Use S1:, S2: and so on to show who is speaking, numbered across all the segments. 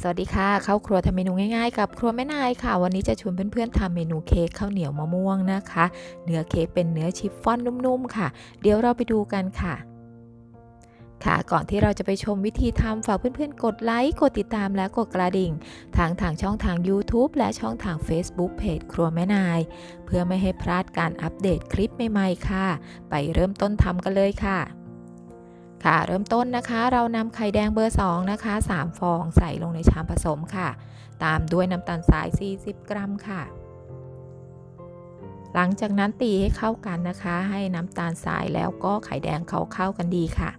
S1: สวัสดีค่ะเข้าครัวทำเมนูง่ายๆ กับครัวแม่นายค่ะ วันนี้จะชวนเพื่อนๆทำเมนูเค้กข้าวเหนียวมะม่วงนะคะ เนื้อเค้กเป็นเนื้อชิฟฟ่อนนุ่มๆค่ะ เดี๋ยวเราไปดูกันค่ะ ค่ะก่อนที่เราจะไปชมวิธีทำฝากเพื่อนๆ กดไลค์กดติดตามและกดกระดิ่งทางทางช่องทาง YouTube และช่องทาง Facebook เพจครัวแม่นาย เพื่อไม่ให้พลาดการอัปเดตคลิปใหม่ๆค่ะ ไปเริ่มต้นทำกันเลยค่ะ ค่ะ เริ่มต้นนะคะ เรานำไข่แดงเบอร์ 2 นะคะ 3 ฟองใส่ลงในชามผสมค่ะ ตามด้วยน้ำตาลทราย 40 กรัมค่ะ หลังจากนั้นตีให้เข้ากันนะคะ ให้น้ำตาลทรายแล้วก็ไข่แดงเขาเข้ากันดีค่ะ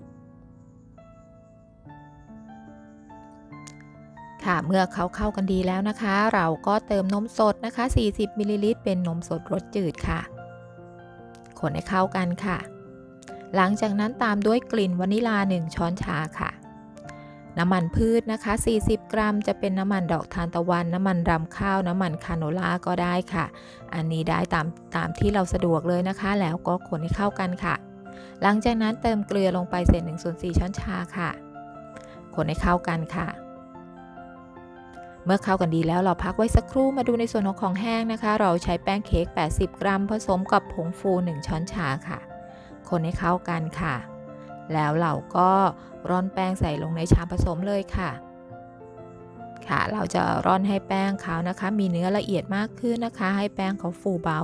S1: ค่ะเมื่อเขาเข้ากันดีแล้วนะคะ เราก็เติมนมสดนะคะ 40มิลลิลิตรเป็นนมสดรสจืดค่ะ คนให้เข้ากันค่ะ หลังจากนั้นตามด้วยกลิ่นวานิลา 1 ช้อนชาค่ะ น้ำมันพืชนะคะ 40 กรัม จะเป็นน้ำมันดอกทานตะวัน น้ำมันรำข้าว น้ำมันคาโนล่าก็ได้ค่ะ อันนี้ได้ตามตามที่เราสะดวกเลยนะคะ แล้วก็คนให้เข้ากันค่ะ หลังจากนั้นเติมเกลือลงไปเศษ1ส่วน4ช้อนชาค่ะ คนให้เข้ากันค่ะเมื่อเข้ากันดีแล้วเราพักไว้สักครู่มาดูในส่วนของของแห้งนะคะ เราใช้แป้งเค้ก 80 กรัม ผสมกับผงฟู 1 ช้อนชาค่ะ คนให้เข้ากันค่ะ แล้วเราก็ร่อนแป้งใส่ลงในชามผสมเลยค่ะ ค่ะ เราจะร่อนให้แป้งเขานะคะ มีเนื้อละเอียดมากขึ้นนะคะ ให้แป้งเขาฟูเบา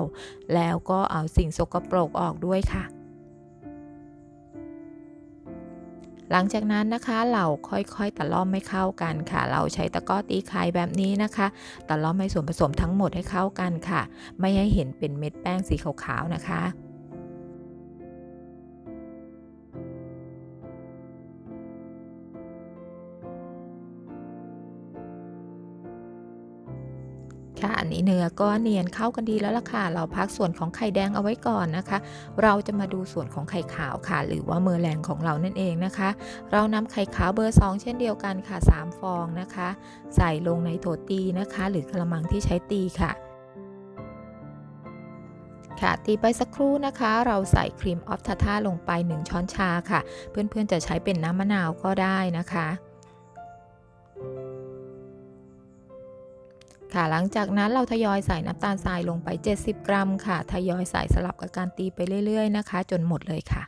S1: แล้วก็เอาสิ่งสกปรกออกด้วยค่ะหลังจากนั้นนะคะเราค่อยๆตะล่อมให้เข้ากันค่ะ เราใช้ตะกร้อตีไข่แบบนี้นะคะตะล่อมให้ส่วนผสมทั้งหมดให้เข้ากันค่ะ ไม่ให้เห็นเป็นเม็ดแป้งสีขาวๆนะคะ ค่ะอันนี้เนื้อก็เนียนเข้ากันดีแล้วล่ะค่ะ เราพักส่วนของไข่แดงเอาไว้ก่อนนะคะ เราจะมาดูส่วนของไข่ขาวค่ะ หรือว่าเมอร์แรงของเรานั่นเองนะคะ เรานำไข่ขาวเบอร์ 2 เช่นเดียวกันค่ะ 3 ฟองนะคะ ใส่ลงในโถตีนะคะ หรือกระมังที่ใช้ตีค่ะค่ะตีไปสักครู่นะคะ เราใส่ครีมออฟทาท่าลงไป 1 ช้อนชาค่ะ เพื่อนๆจะใช้เป็นน้ำมะนาวก็ได้นะคะ ค่ะหลังจากนั้นเราทยอยใส่น้ำตาลทรายลงไป 70 กรัมค่ะ ทยอยใส่สลับกับการตีไปเรื่อย ๆ นะคะ จนหมดเลยค่ะ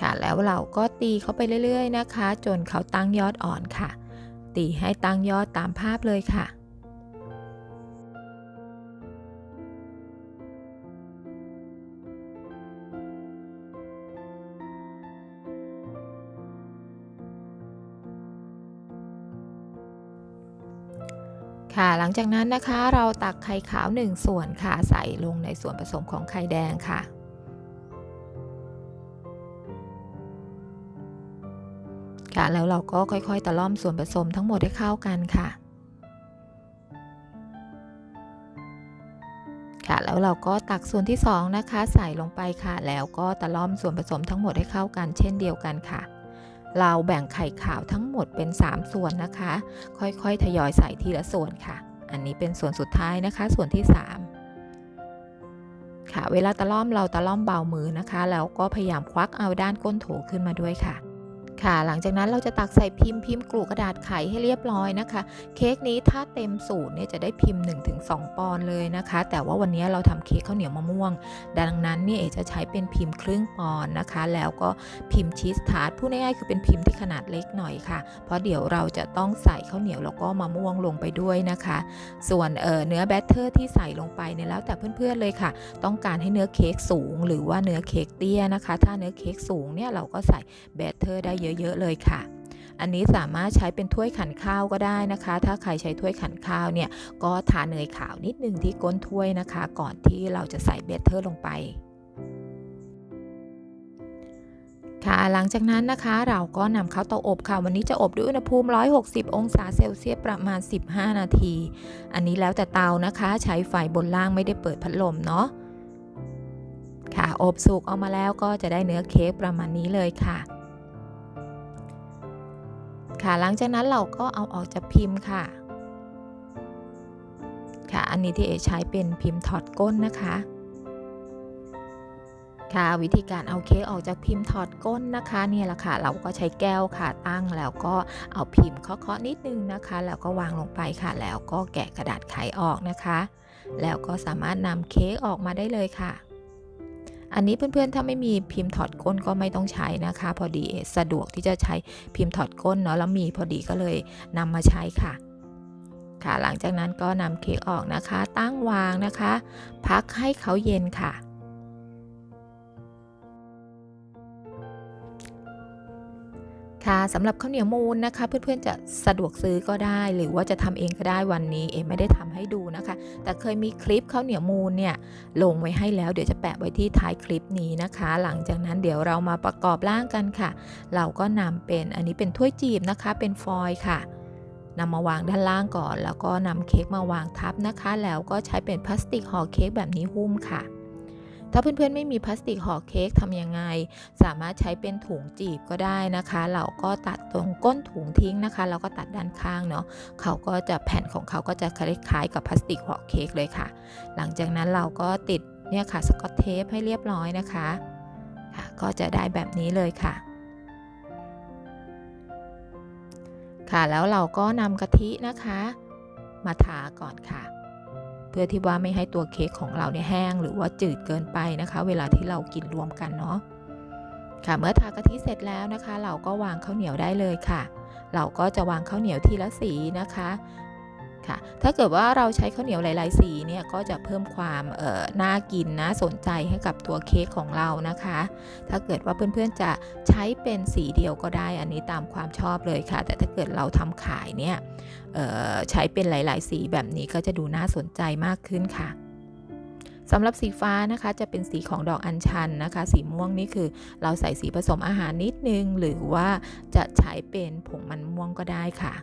S1: ค่ะแล้วเราก็ตีเขาไปเรื่อย ๆ นะคะ จนเขาตั้งยอดอ่อนค่ะ ตีให้ตั้งยอดตามภาพเลยค่ะ ค่ะ หลังจากนั้นนะคะเราตักไข่ขาว 1 ส่วนค่ะ ใส่ลงในส่วนผสมของไข่แดงค่ะ ค่ะ แล้วเราก็ค่อยๆ ตะล่อมส่วนผสมทั้งหมดให้เข้ากันค่ะ ค่ะ แล้วเราก็ตักส่วนที่ 2 นะคะ ใส่ลงไปค่ะ แล้วก็ตะล่อมส่วนผสมทั้งหมดให้เข้ากัน เช่นเดียวกันค่ะ เราแบ่งไข่ขาวทั้งหมดเป็น 3 ส่วนนะคะ ค่อยๆ ทยอยใส่ทีละส่วนค่ะ อันนี้เป็นส่วนสุดท้ายนะคะ ส่วนที่ 3 ค่ะ เวลาตะล่อมเราตะล่อมเบามือนะคะ แล้วก็พยายามควักเอาด้านก้นโถขึ้นมาด้วยค่ะ ค่ะ หลังจากนั้นเราจะตักใส่พิมพ์พิมพ์กลูกระดาษไขให้เรียบร้อยนะคะ เค้กนี้ถ้าเต็มสูตรเนี่ยจะได้พิมพ์ 1-2 ปอนด์เลยนะคะ แต่ว่าวันนี้เราทำเค้กข้าวเหนียวมะม่วง ดังนั้นเนี่ยเอจะใช้เป็นพิมพ์ครึ่งปอนด์นะคะ แล้วก็พิมพ์ชีสทาร์ตพูดง่ายๆคือเป็นพิมพ์ที่ขนาดเล็กหน่อยค่ะ เพราะเดี๋ยวเราจะต้องใส่ข้าวเหนียวแล้วก็มะม่วงลงไปด้วยนะคะ ส่วนเเนื้อแบตเตอร์ที่ใส่ลงไปเนี่ยแล้วแต่เพื่อนๆเลยค่ะ ต้องการให้เนื้อเค้กสูง หรือว่าเนื้อเค้กเตี้ยนะคะ ถ้าเนื้อเค้กสูงเนี่ยเราก็ใส่แบตเตอร์ได้เยอะ ๆ เลยค่ะ อันนี้สามารถใช้เป็นถ้วยขันข้าวก็ได้นะคะ ถ้าใครใช้ถ้วยขันข้าวเนี่ย ก็ทาเนยขาวนิดนึงที่ก้นถ้วยนะคะ ก่อนที่เราจะใส่เบเตอร์ลงไปค่ะหลังจากนั้นนะคะเราก็นำเข้าเตาอบค่ะ วันนี้จะอบด้วยอุณหภูมิ 160 องศาเซลเซียสประมาณ 15 นาที อันนี้แล้วแต่เตานะคะใช้ไฟบนล่างไม่ได้เปิดพัดลมเนาะค่ะอบสุกออกมาแล้วก็จะได้เนื้อเค้กประมาณนี้เลยค่ะ ค่ะ หลังจากนั้นเราก็เอาออกจากพิมพ์ค่ะ ค่ะ อันนี้ที่เอใช้เป็นพิมพ์ถอดก้นนะคะ ค่ะ วิธีการเอาเค้กออกจากพิมพ์ถอดก้นนะคะเนี่ยแหละค่ะ เราก็ใช้แก้วค่ะตั้งแล้วก็เอาพิมพ์เคาะๆนิดนึงนะคะ แล้วก็วางลงไปค่ะ แล้วก็แกะกระดาษไขออกนะคะ แล้วก็สามารถนำเค้กออกมาได้เลยค่ะ อันนี้เพื่อนๆ ถ้าไม่มีพิมพ์ถอดก้นก็ไม่ต้องใช้นะคะ พอดีสะดวกที่จะใช้พิมพ์ถอดก้นเนาะแล้วมีพอดีก็เลยนำมาใช้ค่ะ ค่ะ หลังจากนั้นก็นำเค้กออกนะคะ ตั้งวางนะคะ พักให้เขาเย็นค่ะ ค่ะสำหรับข้าวเหนียวมูนนะคะ เพื่อนๆจะสะดวกซื้อก็ได้ หรือว่าจะทำเองก็ได้วันนี้เอไม่ได้ทำให้ดูนะคะ แต่เคยมีคลิปข้าวเหนียวมูนเนี่ยลงไว้ให้แล้วเดี๋ยวจะแปะไว้ที่ท้ายคลิปนี้นะคะ หลังจากนั้นเดี๋ยวเรามาประกอบร่างกันค่ะ เราก็นำเป็นอันนี้เป็นถ้วยจีบนะคะ เป็นฟอยล์ค่ะนำมาวางด้านล่างก่อน แล้วก็นำเค้กมาวางทับนะคะ แล้วก็ใช้เป็นพลาสติกห่อเค้กแบบนี้หุ้มค่ะ ถ้าเพื่อนๆไม่มีพลาสติกห่อเค้กทำยังไง สามารถใช้เป็นถุงจีบก็ได้นะคะ เราก็ตัดตรงก้นถุงทิ้งนะคะแล้วก็ตัดด้านข้างเนาะเขาก็จะแผ่นของเขาก็จะคล้ายๆกับพลาสติกห่อเค้กเลยค่ะ หลังจากนั้นเราก็ติดเนี่ยค่ะสกอตเทปให้เรียบร้อยนะคะค่ะก็จะได้แบบนี้เลยค่ะค่ะแล้วเราก็นำกะทินะคะ มาทาก่อนค่ะ เพื่อที่ว่าไม่ให้ตัวเค้กของเราเนี่ยแห้ง หรือว่าจืดเกินไปนะคะ เวลาที่เรากินรวมกันเนาะค่ะเมื่อทากะทิเสร็จแล้วนะคะ เราก็วางข้าวเหนียวได้เลยค่ะ เราก็จะวางข้าวเหนียวทีละสีนะคะ ค่ะ ถ้าเกิดว่าเราใช้ข้าวเหนียวหลาย ๆ สีเนี่ยก็จะเพิ่มความน่ากินนะสนใจให้กับตัวเค้กของเรานะคะ ถ้าเกิดว่าเพื่อน ๆ จะใช้เป็นสีเดียวก็ได้ อันนี้ตามความชอบเลยค่ะ แต่ถ้าเกิดเราทำขายเนี่ยใช้เป็นหลาย ๆ สีแบบนี้ก็จะดูน่าสนใจมากขึ้นค่ะสำหรับสีฟ้านะคะจะเป็นสีของดอกอัญชันนะคะ สีม่วงนี่คือเราใส่สีผสมอาหารนิดนึง หรือว่าจะใช้เป็นผงมันม่วงก็ได้ค่ะ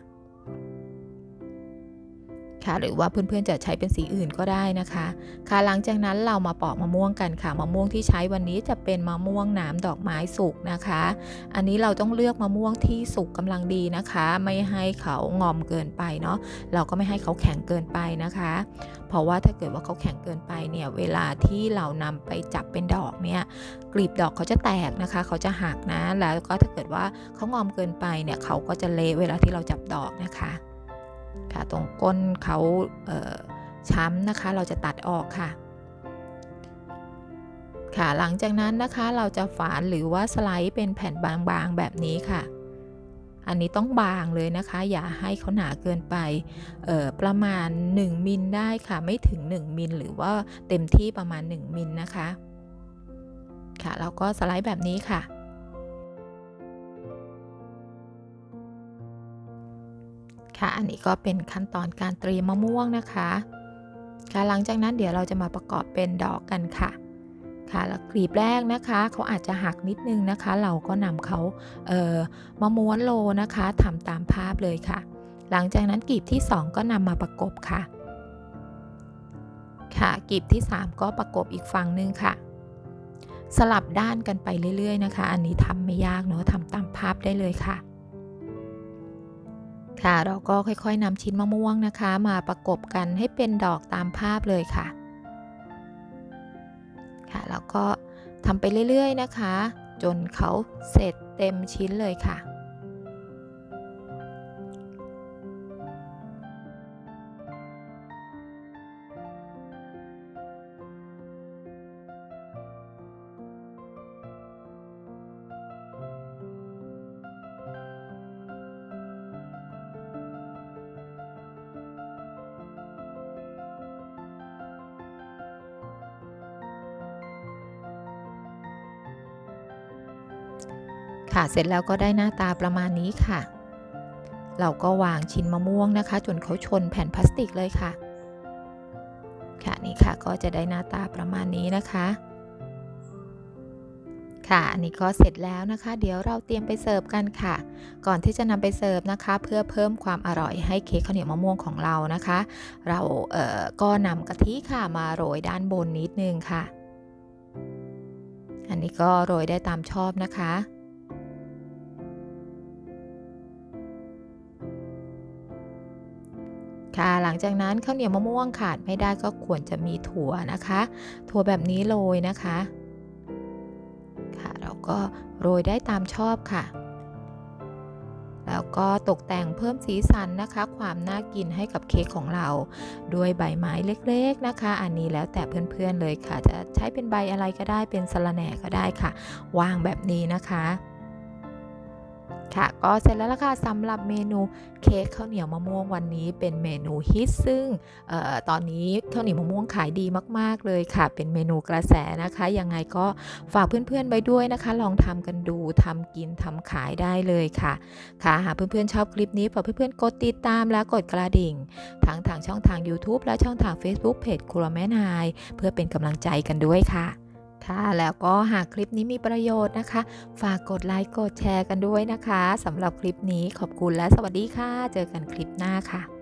S1: ค่ะหรือว่าเพื่อนๆจะใช้เป็นสีอื่นก็ได้นะคะ ค่ะหลังจากนั้นเรามาปอกมะม่วงกันค่ะมะม่วงที่ใช้วันนี้จะเป็นมะม่วงน้ำดอกไม้สุกนะคะ อันนี้เราต้องเลือกมะม่วงที่สุกกำลังดีนะคะ ไม่ให้เขางอมเกินไปเนาะเราก็ไม่ให้เขาแข็งเกินไปนะคะ เพราะว่าถ้าเกิดว่าเขาแข็งเกินไปเนี่ยเวลาที่เรานำไปจับเป็นดอกเนี่ยกลีบดอกเขาจะแตกนะคะ เขาจะหักนะแล้วก็ถ้าเกิดว่าเขางอมเกินไปเนี่ยเขาก็จะเละเวลาที่เราจับดอกนะคะ ค่ะตรงก้นเขาเช้ำนะคะ เราจะตัดออกค่ะ ค่ะหลังจากนั้นนะคะเราจะฝานหรือว่าสไลด์เป็นแผ่นบางๆแบบนี้ค่ะ อันนี้ต้องบางเลยนะคะ อย่าให้เขาหนาเกินไปประมาณ 1 มิลได้ค่ะ ไม่ถึง 1 มิลหรือว่าเต็มที่ประมาณ 1 มิลนะคะ ค่ะแล้วก็สไลด์แบบนี้ค่ะ อันนี้ก็เป็นขั้นตอนการเตรียมมะม่วงนะคะค่ะหลังจากนั้นเดี๋ยวเราจะมาประกอบเป็นดอกกันค่ะ ค่ะแล้วกลีบแรกนะคะเขาอาจจะหักนิดนึงนะคะ เราก็นำเขาเอ่อมาม้วนโลนะคะทำตามภาพเลยค่ะ หลังจากนั้นกลีบที่ 2 ก็นำมาประกบค่ะ ค่ะกลีบที่ 3 ก็ประกบอีกฝั่งนึงค่ะ สลับด้านกันไปเรื่อย ๆ นะคะ อันนี้ทำไม่ยากเนาะทำตามภาพได้เลยค่ะ ค่ะ เราก็ค่อยๆนำชิ้นมะม่วงนะคะ มาประกบกันให้เป็นดอกตามภาพเลยค่ะ ค่ะ แล้วก็ทำไปเรื่อยๆนะคะ จนเขาเสร็จเต็มชิ้นเลยค่ะ ค่ะเสร็จแล้วก็ได้หน้าตาประมาณนี้ค่ะ เราก็วางชิ้นมะม่วงนะคะ จนเขาชนแผ่นพลาสติกเลยค่ะ ค่ะนี่ค่ะก็จะได้หน้าตาประมาณนี้นะคะ ค่ะอันนี้ก็เสร็จแล้วนะคะ เดี๋ยวเราเตรียมไปเสิร์ฟกันค่ะ ก่อนที่จะนำไปเสิร์ฟนะคะ เพื่อเพิ่มความอร่อยให้เค้กข้าวเหนียวมะม่วงของเรานะคะ เราเอ่อก็นำกะทิค่ะมาโรยด้านบนนิดนึงค่ะ อันนี้ก็โรยได้ตามชอบนะคะ ค่ะ หลังจากนั้นข้าวเหนียวมะม่วงขาดไม่ได้ก็ควรจะมีถั่วนะคะ ถั่วแบบนี้โรยนะคะ ค่ะเราก็โรยได้ตามชอบค่ะ แล้วก็ตกแต่งเพิ่มสีสันนะคะ ความน่ากินให้กับเค้กของเรา ด้วยใบไม้เล็กๆนะคะ อันนี้แล้วแต่เพื่อนๆเลยค่ะ จะใช้เป็นใบอะไรก็ได้เป็นสะระแหน่ก็ได้ค่ะ วางแบบนี้นะคะ ค่ะก็เสร็จแล้วล่ะค่ะสำหรับเมนูเค้กข้าวเหนียวมะม่วงวันนี้เป็นเมนูฮิตซึ่งออตอนนี้ข้าวเหนียวมะม่วงขายดีมาก ๆ เลยค่ะ เป็นเมนูกระแสนะคะยังไงก็ฝากเพื่อนๆไว้ด้วยนะคะ ลองทำกันดูทำกินทำขายได้เลยค่ะค่ะหากเพื่อนๆชอบคลิปนี้ฝากเพื่อนๆกดติดตามและกดกระดิ่งทั้งทางช่องทาง YouTube และช่องทาง Facebook เพจครัวแม่นาย เพื่อเป็นกำลังใจกันด้วยค่ะ ค่ะแล้วก็หากคลิปนี้มีประโยชน์นะคะ ฝากกดไลค์กดแชร์กันด้วยนะคะสำหรับคลิปนี้ขอบคุณและสวัสดีค่ะ เจอกันคลิปหน้าค่ะ